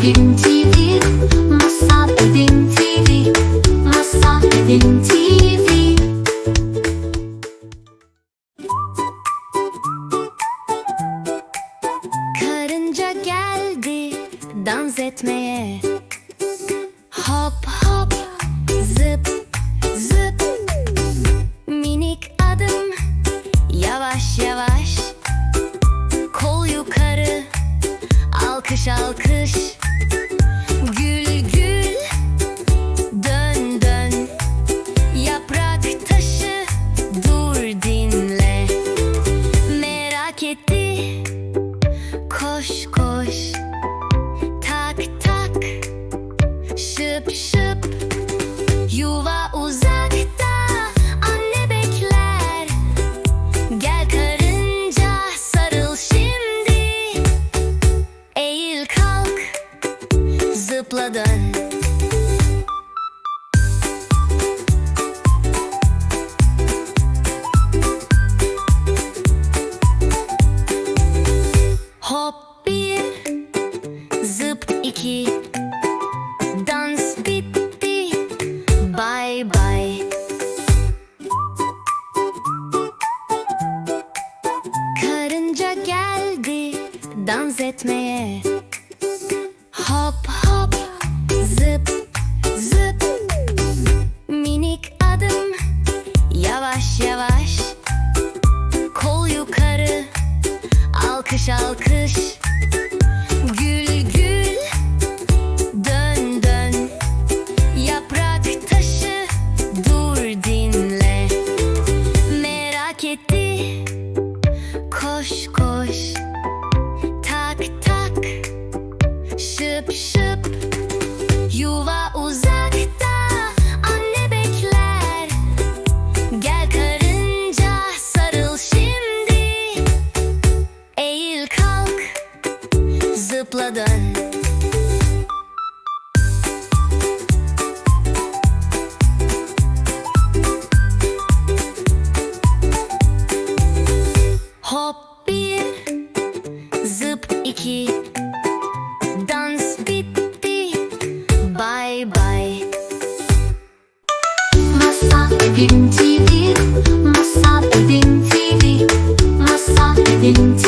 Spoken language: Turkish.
Evim TV Masal Evim TV Masal Evim TV Karınca geldi dans etmeye. Hop hop Merak Hop bir, zıp iki, dans bitti, bye bye. Karınca geldi dans etmeye. Hop hop, Alkış alkış. Gül gül. Dön dön. Yaprak taşı. Dur dinle. Merak etti. Koş koş. Tak tak. Şıp şıp. Yuva Dön Hop bir Zıp iki. Dans bitti. Bye bye Masal Evim TV. Masal Evim TV. Masal Evim TV